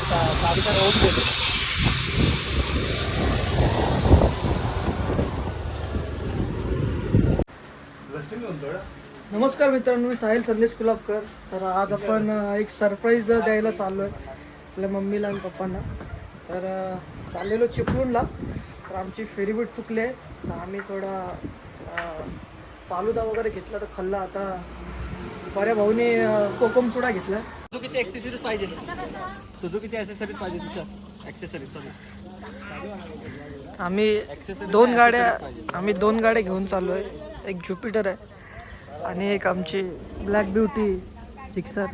गाडीचा रोड गेलो नमस्कार मित्रांनो मी साहिल संदेश कुलाबकर. तर आज आपण एक सरप्राईज द्यायला चाललो आहे आपल्या मम्मीला आणि पप्पांना. तर चाललेलो चिपळूणला. तर आमची फेरीबीट चुकली आहे. तर आम्ही थोडा फालुदा वगैरे घेतला तर खाल्ला. आता बऱ्या भाऊने कोकम सोडा घेतला. सुझुकीची ॲक्सेसरीज पाहिजे. सुझुकीची ॲक्सेसरीज पाहिजे तिथं. ॲक्सेसरीज सॉरी आम्ही दोन गाड्या आम्ही दोन गाड्या घेऊन चाललो आहे एक ज्युपिटर आहे आणि एक आमची ब्लॅक ब्युटी जिक्सर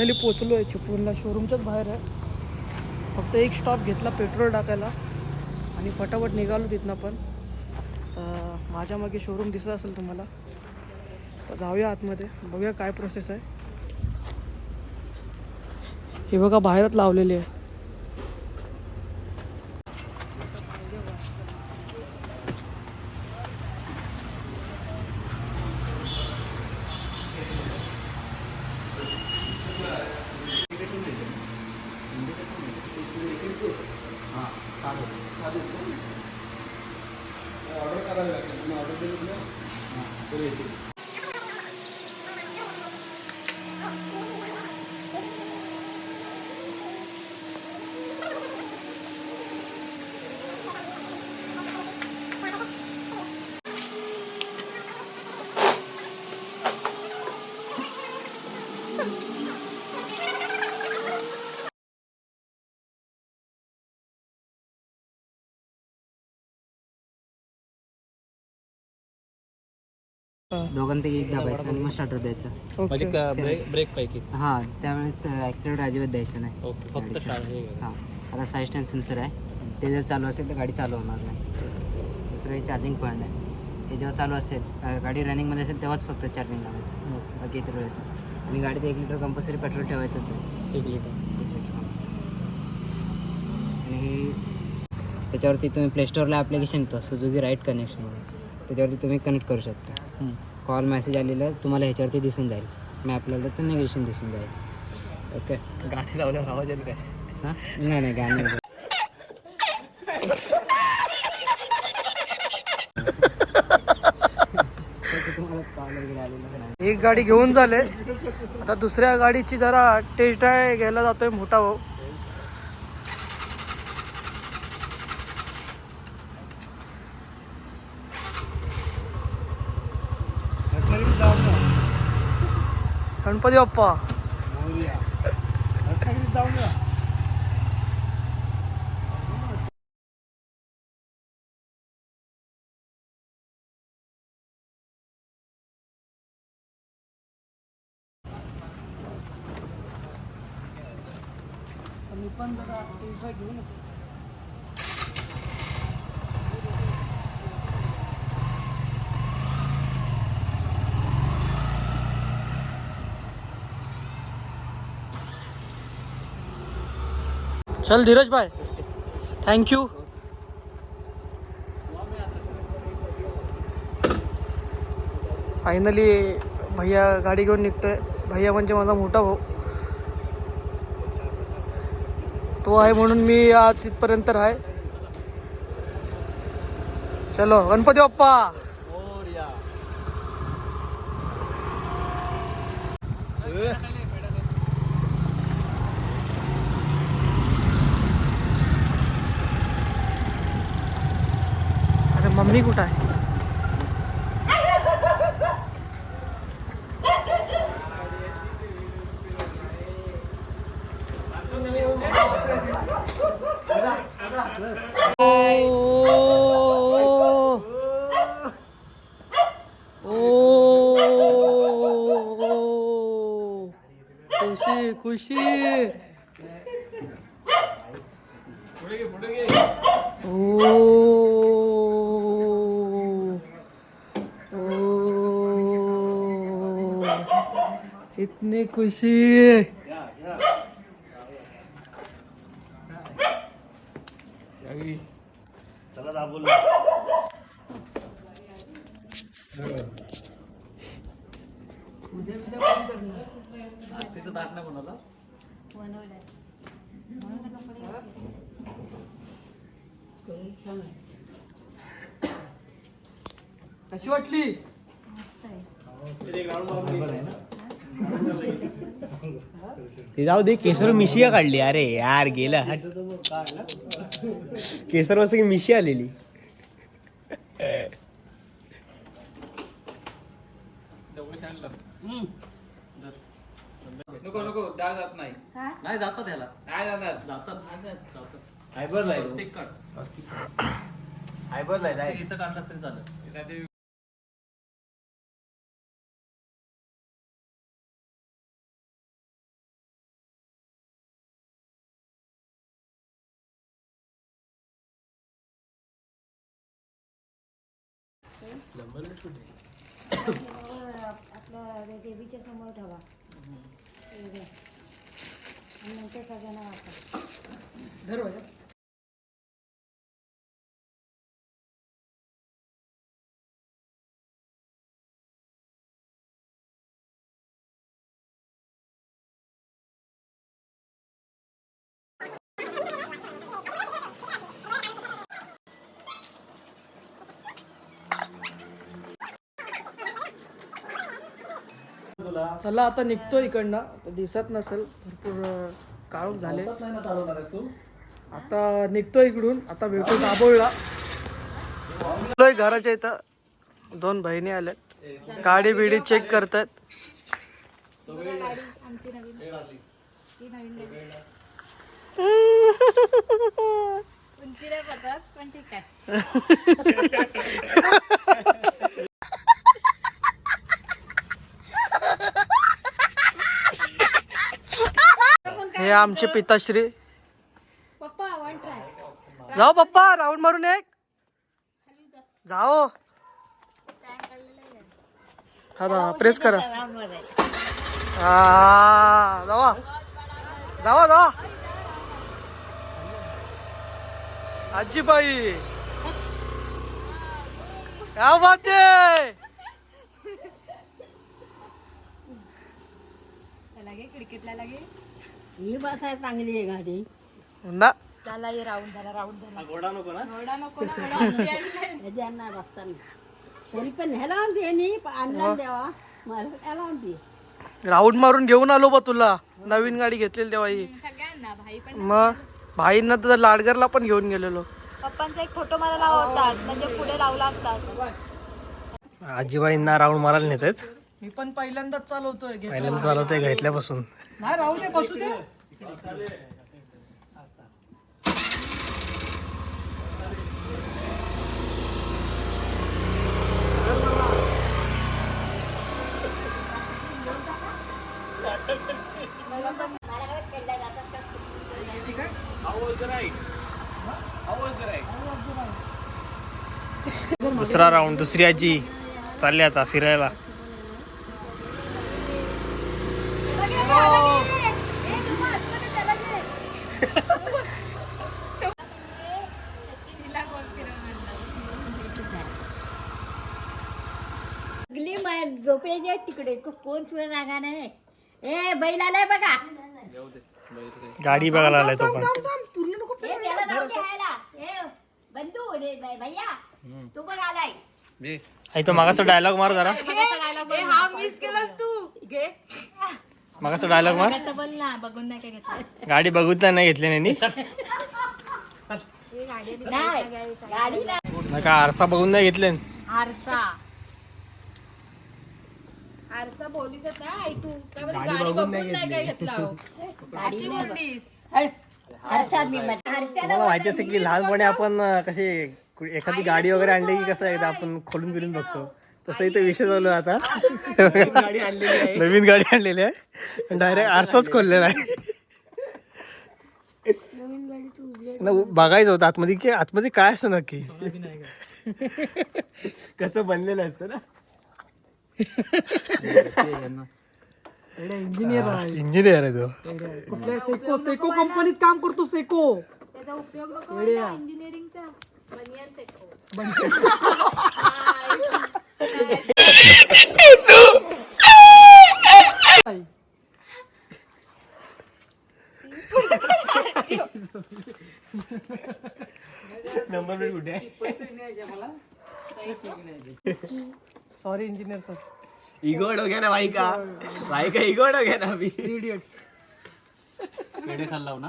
फायनली पोचलो आहे चिपळूणला. शोरूमच्याच बाहेर आहे. फक्त एक स्टॉप घेतला पेट्रोल टाकायला. आणि फटाफट निघालो तिथनं पण. माझ्या मागे शोरूम दिसत असेल तुम्हाला तर जाऊया आतमध्ये. बघूया काय प्रोसेस आहे. हे बघा बाहेरच लावलेली आहे. तुम्ही ऑर्डर दिली ना दोघांपैकी एक दाबायचं आणि मग स्टार्टर द्यायचं. म्हणजे ओके ब्रेक ब्रेक पैकी? हां त्यावेळेस ॲक्सिडेंट अजिबात द्यायचं नाही. ओके फक्त स्टार्ट हे हां आता साईड स्टँड सेन्सर आहे. ते जर चालू असेल तर गाडी चालू होणार नाही. दुसरं हे चार्जिंग पॉईंट आहे. ते जेव्हा चालू असेल अं, गाडी रनिंगमध्ये असेल तेव्हाच फक्त चार्जिंग लावायचं. बाकी इतर वेळेस नाही. आणि गाडीत एक लिटर कंपल्सरी पेट्रोल ठेवायचंच आहे एक लिटर आणि हे त्याच्यावरती तुम्ही प्लेस्टोअरला ॲप्लिकेशन येतं सुझुकी राईट कनेक्शन त्याच्यावरती तुम्ही कनेक्ट करू शकता. कॉल मेसेज आलेला तुम्हाला ह्याच्यावरती दिसून जाईल. मॅपला तर नेविगेशन दिसून जाईल. ओके गाडी लावल्यावर आवाज येईल काय? हां? नाही नाही गाणी. ते एक गाडी घेऊन झाले आता दुसऱ्या गाडीची जरा टेस्ट ड्राय घ्यायला जातोय मोठा भाऊ. गणपती बाप्पा मी पण जरा टेस्ट ड्राय घेऊन चल धीरज भाई. थँक्यू फायनली भैया गाडी घेऊन निघतोय. भैया म्हणजे माझा मोठा भाऊ. तो आहे म्हणून मी आज इथपर्यंत आहे चलो गणपती बाप्पा. मम्मी कुठं आहे? ओ ओ खुशी खुशी. ओ इतनी खुशी। चला दाबून तिथं दाट नाही कोणाला कशी वाटली? ते जाऊ दे केसर मिशिया काढली. अरे यार गेला. केसर मस्त की मिशी आलेली. नको नको डाळ जात नाही. नाही जातात ह्याला. नाही जाणार. जातात. जातात. फायबरला स्वस्तिक काढ. फायबरला इथं काढलं तरी चालेल. आपल्या देवीच्या समोर ठेवा. नंतर सगळ्यांना वाटा धरू बघा. चला आता निघतो इकडनं. दिसत नसेल भरपूर काळोख झाले. नाही ना चालवणार आहेस तू? आता निघतो इकडून. आता भेटू दाबोळला घराच्या इथं. दोन बहिणी आल्यात. गाडी बिडी चेक करतात. पण ठीक आहे. हे आमचे पिताश्री. जाओ पप्पा राऊंड मारून एक. जाओ. हा प्रेस करा. हा जावा. जावा जावा. आजीबाई. क्या बात लागे खिडकीतला लागे. ही बस आहे चांगली आहे गाडी. ना. त्याला हे राऊंड झाला राऊंड झाला. घोडा नको ना. एवढा नको ना ज्यांना बसताना तरी पण ह्याला आणते आणला द्यावा मला त्याला आणते. राऊंड मारून घेऊन आलो बा तुला. नवीन गाडी घेतलेली तेव्हा ही. सगळ्यांना भाई पण मग? भाईंना तर लाडगरला पण घेऊन गेलेलो. पप्पांचा एक फोटो मारायला होताच म्हणजे पुढे लावला असतास. आजीबाईंना राऊंड मारायला नेतात मी पण पहिल्यांदाच चालवतोय घेतलं. पहिल्यांदा चालवतोय घेतल्यापासून. नाही राहू दे बसू दे. दुसरा राऊंड दुसरी आजी चालली आता फिरायला. झोपेची तिकडे कोण सुद्धा रागा नाही ए बैल आलाय बघा. गाडी बघायला आलाय तो पण. ए, त्याला नाव घ्यायला ए बंधू भैया तू बघ आलाय. आई तो मागाचा डायलॉग मार जरा. हा मिस केलास तू. घे. मागाचा डायलॉग मार. बोल ना बघून नाही काय घेतलं. गाडी नाही घेतली नाही नाही गाडी नाही. ना का आरसा बघून नाही घेतले. आरसा. आरसा बोलीस ना आई तू. काय बोलली, गाडी बघून नाही काय घेतला. हो. अशी बोललीस? आरसा मी तुम्हाला माहिती असेल की लहानपणी आपण अं, कसे कु- एखादी गाडी वगैरे आणली की कसं एकदा आपण खोलून बिलून बघतो? तसं इथे विषय चालू आहे आता. नवीन गाडी आणलेली आहे. डायरेक्ट आरसाच खोललेला आहे. ना, बघायचं होतं आतमध्ये की आतमध्ये काय असतं नक्की. कसं बनलेलं असतं ना? इंजिनियर आहे. इंजिनियर आहे तो. कुठल्या सेको सेको कंपनीत काम करतो सेको त्याचा उपयोग नको येड्या. इंजिनिअरिंगचा बनियन सेको नंबर प्लेट कुठे आहे सॉरी इंजिनियर सर इगोड हो गया ना भाई का भाई का इगोड हो गया ना अभी इडियट पेढे खाल्ला ना?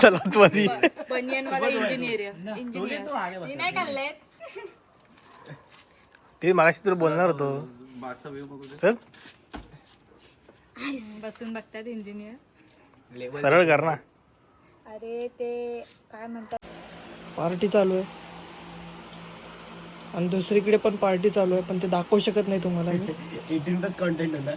चला मध्ये बनियन वाला इंजिनियर इंजिनियर मी नाही खाल्ले ते मागाशी तुला बोलणार होतो. मागचा व्ह्यू बघू दे. चल. बसून बघतात इंजिनियर सरळ कर ना. अरे ते काय म्हणतात? पार्टी चालू आहे. आणि दुसरीकडे पण पार्टी चालू आहे पण ते दाखवू शकत नाही तुम्हाला. मी एटीन प्लस कॉन्टेंट होता